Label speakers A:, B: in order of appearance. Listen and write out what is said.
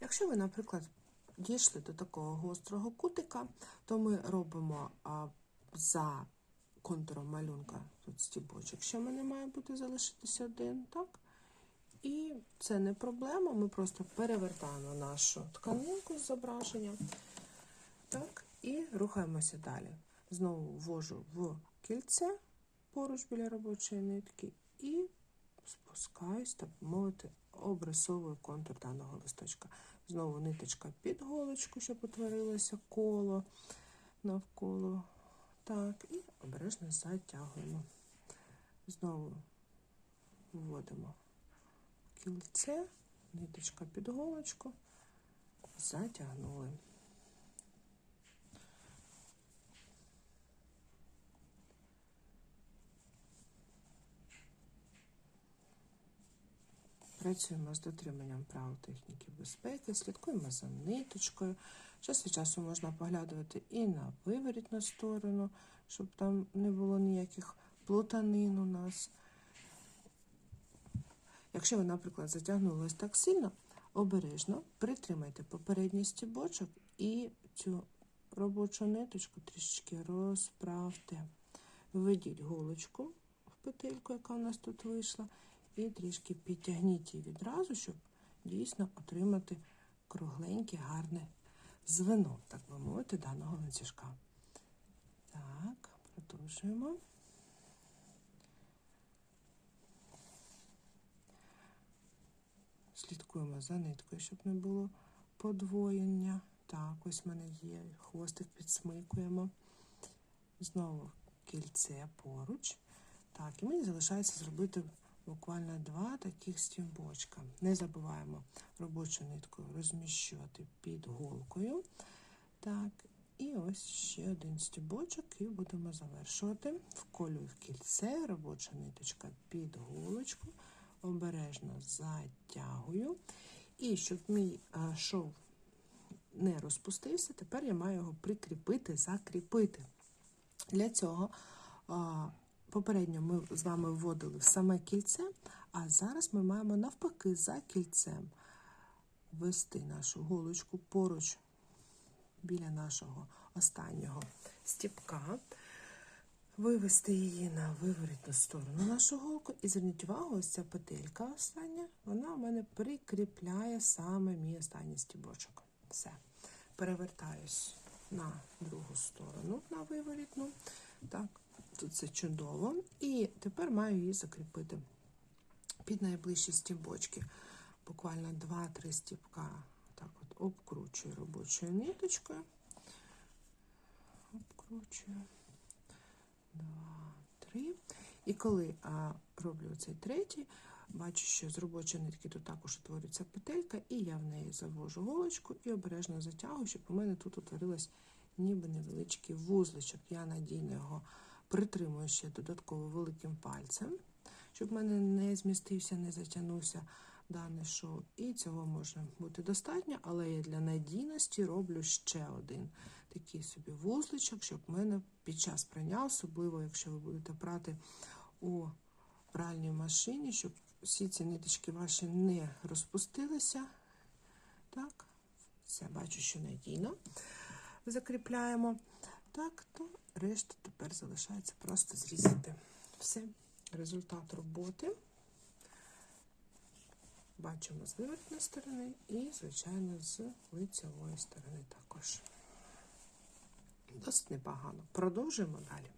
A: Якщо ви, наприклад, дійшли до такого гострого кутика, то ми робимо за контуром малюнка тут стібочок, що мене має бути залишитися один, так? І це не проблема, ми просто перевертаємо нашу тканинку з зображенням. Так, і рухаємося далі. Знову ввожу в кільце поруч біля робочої нитки і спускаюсь, так мовити, обрисовую контур даного листочка. Знову ниточка під голочку, щоб утворилося коло навколо. Так, і обережно затягуємо. Знову вводимо кільце, ниточка під голочку, затягнули. Працюємо з дотриманням правил техніки безпеки, слідкуємо за ниточкою. Час від часу можна поглядувати і на виворітну сторону, щоб там не було ніяких плутанин у нас. Якщо ви, наприклад, затягнули ось так сильно, обережно притримайте попередній стібочок і цю робочу ниточку трішечки розправте. Введіть голочку в петельку, яка у нас тут вийшла, і трішки підтягніть її відразу, щоб дійсно отримати кругленьке, гарне звено, так би мовити, даного ланцюжка. Так, продовжуємо. Слідкуємо за ниткою, щоб не було подвоєння. Так, ось в мене є. Хвостик підсмикуємо. Знову кільце поруч. Так, і мені залишається зробити буквально два таких стімбочка. Не забуваємо робочу нитку розміщувати під голкою. Так, і ось ще один стібочок, і будемо завершувати. Вколюю в кільце, робоча ниточка під голочку, обережно затягую. І щоб мій а, шов не розпустився, тепер я маю його прикріпити, закріпити. Для цього попередньо ми з вами вводили в саме кільце, а зараз ми маємо навпаки за кільцем ввести нашу голочку поруч біля нашого останнього стіпка, вивести її на виворітну сторону нашого голку. І зверніть увагу, ось ця петелька остання, вона у мене прикріпляє саме мій останній стібочок. Все. Перевертаюсь на другу сторону, на виворітну. Так, тут це чудово. І тепер маю її закріпити під найближчі стібочки. Буквально 2-3 стібка так от обкручую робочою ниточкою. Обкручую. Два, три. І коли а, роблю цей третій, бачу, що з робочої нитки тут також утворюється петелька, і я в неї завожу голочку і обережно затягую, щоб у мене тут утворилось ніби невеличкий вузличок. Я надійно його притримую ще додатково великим пальцем, щоб в мене не змістився, не затягнувся даний шов. І цього може бути достатньо, але я для надійності роблю ще один такий собі вузличок, щоб в мене під час прання, особливо, якщо ви будете прати у пральній машині, щоб всі ці ниточки ваші не розпустилися. Так, все, бачу, що надійно закріпляємо. Так, то решту тепер залишається просто зрізати. Все, результат роботи. Бачимо з вивертної сторони і, звичайно, з лицевої сторони також. Досить непогано. Продовжуємо далі.